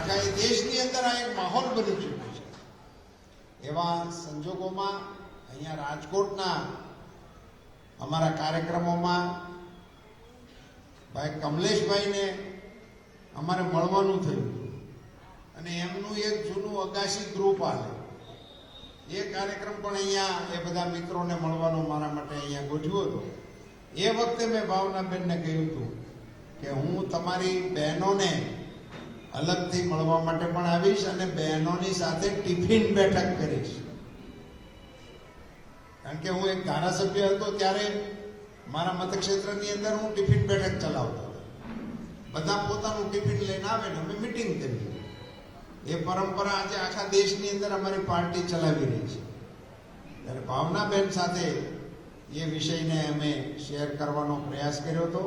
આખા એ દેશની અંદર આ એક માહોલ બની ચૂક્યો છે. એવા સંજોગોમાં અહીંયા રાજકોટના અમારા કાર્યક્રમોમાં ભાઈ કમલેશભાઈને અમારે મળવાનું થયું. અને એમનું એક જૂનું અગાશી ગ્રુપ આવે એ કાર્યક્રમ પણ અહીંયા એ બધા મિત્રોને મળવાનો મારા માટે અહીંયા ગોઠવ્યો હતો. એ વખતે મેં ભાવનાબેનને કહ્યું હતું કે હું તમારી બહેનોને અલગથી મળવા માટે પણ આવીશ અને બહેનોની સાથે ટિફિન બેઠક કરીશ. કારણ કે હું એક ધારાસભ્ય હતો ત્યારે મારા મતક્ષેત્રની અંદર હું ટિફિન બેઠક ચલાવતો બધા પોતાનું ટિફિન લઈને આવે ને અમે મિટિંગ કરીએ. એ પરંપરા આજે આખા દેશની અંદર અમારી પાર્ટી ચલાવી રહી છે. ત્યારે ભાવનાબેન સાથે એ વિષયને અમે શેર કરવાનો પ્રયાસ કર્યો હતો.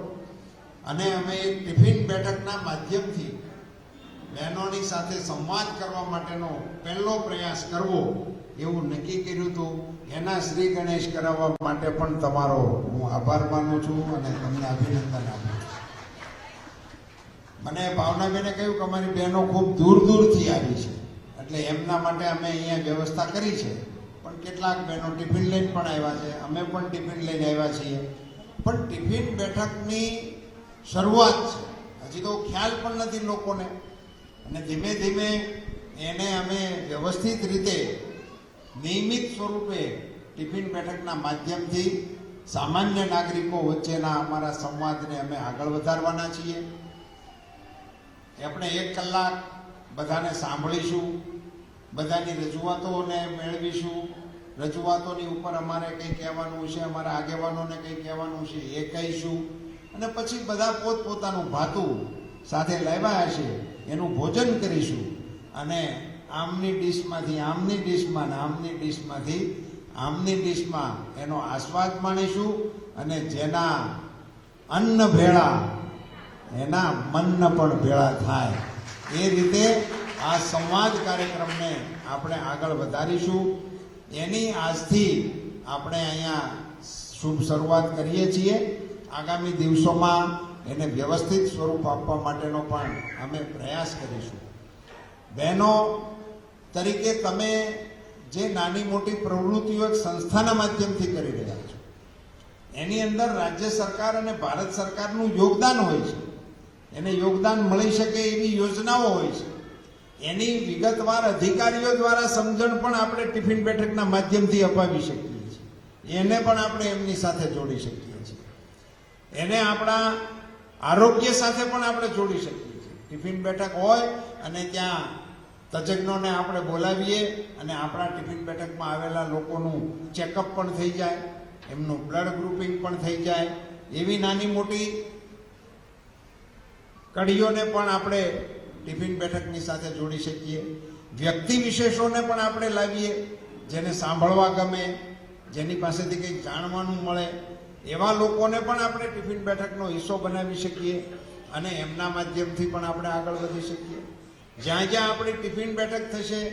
અને અમે એક ટિફિન બેઠકના માધ્યમથી બહેનોની સાથે સંવાદ કરવા માટેનો પહેલો પ્રયાસ કરવો, એવું નક્કી કર્યું હતું. એના શ્રી ગણેશ કરાવવા માટે પણ તમારો હું આભાર માનું છું અને તમને અભિનંદન આપું છું. મને ભાવનાબેને કહ્યું કે અમારી બહેનો ખૂબ દૂર દૂરથી આવી છે. એટલે એમના માટે અમે અહીંયા વ્યવસ્થા કરી છે. પણ કેટલાક બહેનો ટિફિન લઈને પણ આવ્યા છે. અમે પણ ટિફિન લઈને આવ્યા છીએ. પણ ટિફિન બેઠકની શરૂઆત છે. હજી તો ખ્યાલ પણ નથી લોકોને. અને ધીમે ધીમે એને અમે વ્યવસ્થિત રીતે નિયમિત સ્વરૂપે ટિફિન બેઠકના માધ્યમથી સામાન્ય નાગરિકો વચ્ચેના અમારા સંવાદને અમે આગળ વધારવાના છીએ. આપણે એક કલાક બધાને સાંભળીશું, બધાની રજૂઆતોને મેળવીશું. રજૂઆતોની ઉપર અમારે કંઈ કહેવાનું છે, અમારા આગેવાનોને કંઈ કહેવાનું છે એ કહીશું. અને પછી બધા પોતપોતાનું ભાતું સાથે લાવ્યા હશે, એનું ભોજન કરીશું. અને આમની ડીશમાંથી, આમની ડીશમાં ને આમની ડીશમાંથી, આમની ડીશમાં એનો આસ્વાદ માણીશું અને જેના અન્ન ભેળા, એના મન પણ ભેળા થાય. એ રીતે આ સંવાદ કાર્યક્રમને આપણે આગળ વધારીશું. એની આજથી આપણે અહીંયા શુભ શરૂઆત કરીએ છીએ. આગામી દિવસોમાં એને વ્યવસ્થિત સ્વરૂપ આપવા માટેનો પણ અમે પ્રયાસ કરીશું. બહેનો, તરીકે તમે જે નાની મોટી પ્રવૃત્તિઓ સંસ્થાના માધ્યમથી કરી રહ્યા છો, એની અંદર રાજ્ય સરકાર અને ભારત સરકારનું યોગદાન હોય છે. એને યોગદાન મળી શકે એવી યોજનાઓ હોય છે. એની વિગતવાર અધિકારીઓ દ્વારા સમજણ પણ આપણે ટિફિન બેઠકના માધ્યમથી અપાવી શકીએ છીએ. એને પણ આપણે એમની સાથે જોડી શકીએ છીએ. એને આપણા આરોગ્ય સાથે પણ આપણે જોડી શકીએ છીએ. ટિફિન બેઠક હોય અને ત્યાં તજજ્ઞોને આપણે બોલાવીએ અને આપણા ટિફિન બેઠકમાં આવેલા લોકોનું ચેકઅપ પણ થઈ જાય, એમનું બ્લડ ગ્રુપિંગ પણ થઈ જાય. એવી નાની મોટી કડીઓને પણ આપણે ટિફિન બેઠકની સાથે જોડી શકીએ. વ્યક્તિ વિશેષોને પણ આપણે લાવીએ, જેને સાંભળવા ગમે, જેની પાસેથી કંઈક જાણવાનું મળે એવા લોકોને પણ આપણે ટિફિન બેઠકનો હિસ્સો બનાવી શકીએ અને એમના માધ્યમથી પણ આપણે આગળ વધી શકીએ. જ્યાં જ્યાં આપણી ટિફિન બેઠક થશે,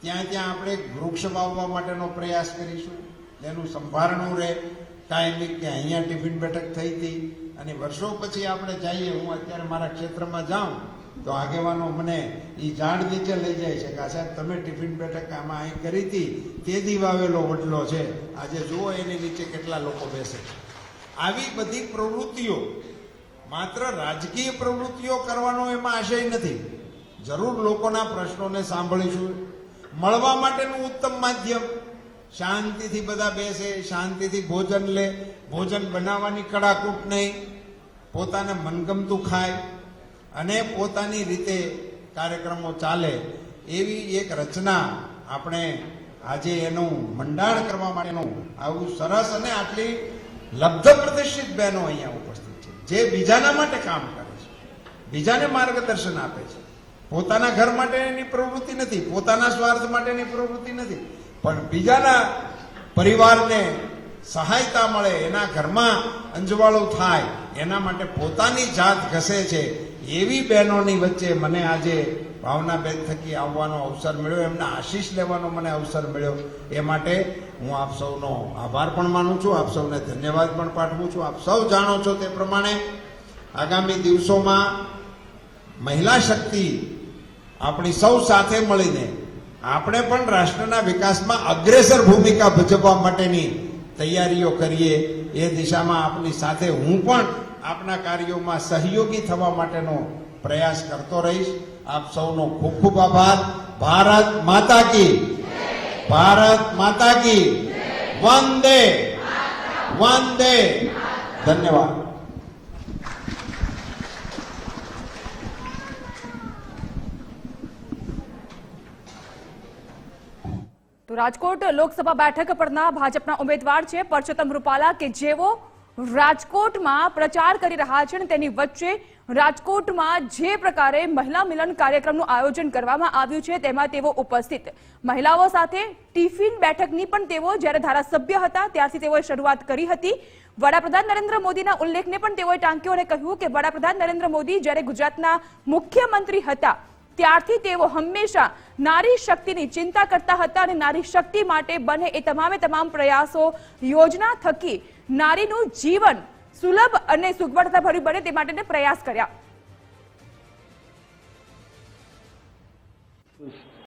ત્યાં ત્યાં આપણે વૃક્ષ વાવવા માટેનો પ્રયાસ કરીશું. એનું સંભારણું રહે. કાયમી કે અહીંયા ટિફિન બેઠક થઈ હતી અને વર્ષો પછી આપણે જઈએ, હું અત્યારે મારા ક્ષેત્રમાં જાઉં, તો આગેવાનો મને એ ઝાડ નીચે લઈ જાય છે કે સાહેબ, તમે ટિફિન બેઠક આમાં અહીં કરી હતી? તે દી વાવેલો વડલો છે. આજે જુઓ એની નીચે કેટલા લોકો બેસે છે. આવી બધી પ્રવૃત્તિઓ માત્ર રાજકીય પ્રવૃત્તિઓ કરવાનો એમાં આશય નથી. જરૂર લોકોના પ્રશ્નોને સાંભળીશું. મળવા માટેનું ઉત્તમ માધ્યમ. શાંતિથી બધા બેસે, શાંતિથી ભોજન લે. ભોજન બનાવવાની કડાકૂટ નહીં. પોતાને મનગમતું ખાય અને પોતાની રીતે કાર્યક્રમો ચાલે એવી એક રચના આપણે આજે એનું મંડાણ કરવા માટેનું આવું સરસ અને આટલી લબ્ધ પ્રતિષ્ઠિત બહેનો અહીંયા ઉપસ્થિત છે, જે બીજાના માટે કામ કરે છે, બીજાને માર્ગદર્શન આપે છે. પોતાના ઘર માટેની પ્રવૃત્તિ નથી, પોતાના સ્વાર્થ માટેની પ્રવૃત્તિ નથી, પણ બીજાના પરિવારને સહાયતા મળે, એના ઘરમાં અંજવાળું થાય, એના માટે પોતાની જાત ઘસે છે, એવી બહેનોની વચ્ચે મને આજે ભાવનાબેન થકી આવવાનો અવસર મળ્યો, એમના આશીષ લેવાનો મને અવસર મળ્યો. એ માટે હું આપ સૌનો આભાર પણ માનું છું, આપ સૌને ધન્યવાદ પણ પાઠવું છું. આપ સૌ જાણો છો તે પ્રમાણે આગામી દિવસોમાં મહિલા શક્તિ આપણી સૌ સાથે મળીને આપણે પણ રાષ્ટ્રના વિકાસમાં અગ્રેસર ભૂમિકા ભજવવા માટેની તૈયારીઓ કરીએ. એ દિશામાં આપની સાથે હું પણ આપના કાર્યોમાં સહયોગી થવા માટેનો પ્રયાસ કરતો રહીશ. આપ સૌનો ખૂબ ખૂબ આભાર. ભારત માતા કી. ભારત માતા કી. વંદે. વંદે. ધન્યવાદ. તો રાજકોટ લોકસભા બેઠક પરના ભાજપના ઉમેદવાર છે પરસોત્તમ રૂપાલા કે જેઓ રાજકોટમાં પ્રચાર કરી રહ્યા છે અને તેની વચ્ચે રાજકોટમાં જે પ્રકારે મહિલા મિલન કાર્યક્રમનું આયોજન કરવામાં આવ્યું છે, તેમાં તેઓ ઉપસ્થિત. મહિલાઓ સાથે ટિફિન બેઠકની પણ તેઓ જ્યારે ધારાસભ્ય હતા, ત્યારથી તેઓએ શરૂઆત કરી હતી. વડાપ્રધાન નરેન્દ્ર મોદીના ઉલ્લેખને પણ તેઓએ ટાંક્યો અને કહ્યું કે વડાપ્રધાન નરેન્દ્ર મોદી જ્યારે ગુજરાતના મુખ્યમંત્રી હતા, ત્યારથી તેઓ હંમેશા નારી શક્તિની ચિંતા કરતા હતા અને નારી શક્તિ માટે બને એ તમામે તમામ પ્રયાસો, યોજના થકી નારીનું જીવન સુલભ અને સુગવડતાભર્યું બને તે માટેને પ્રયાસ કર્યા.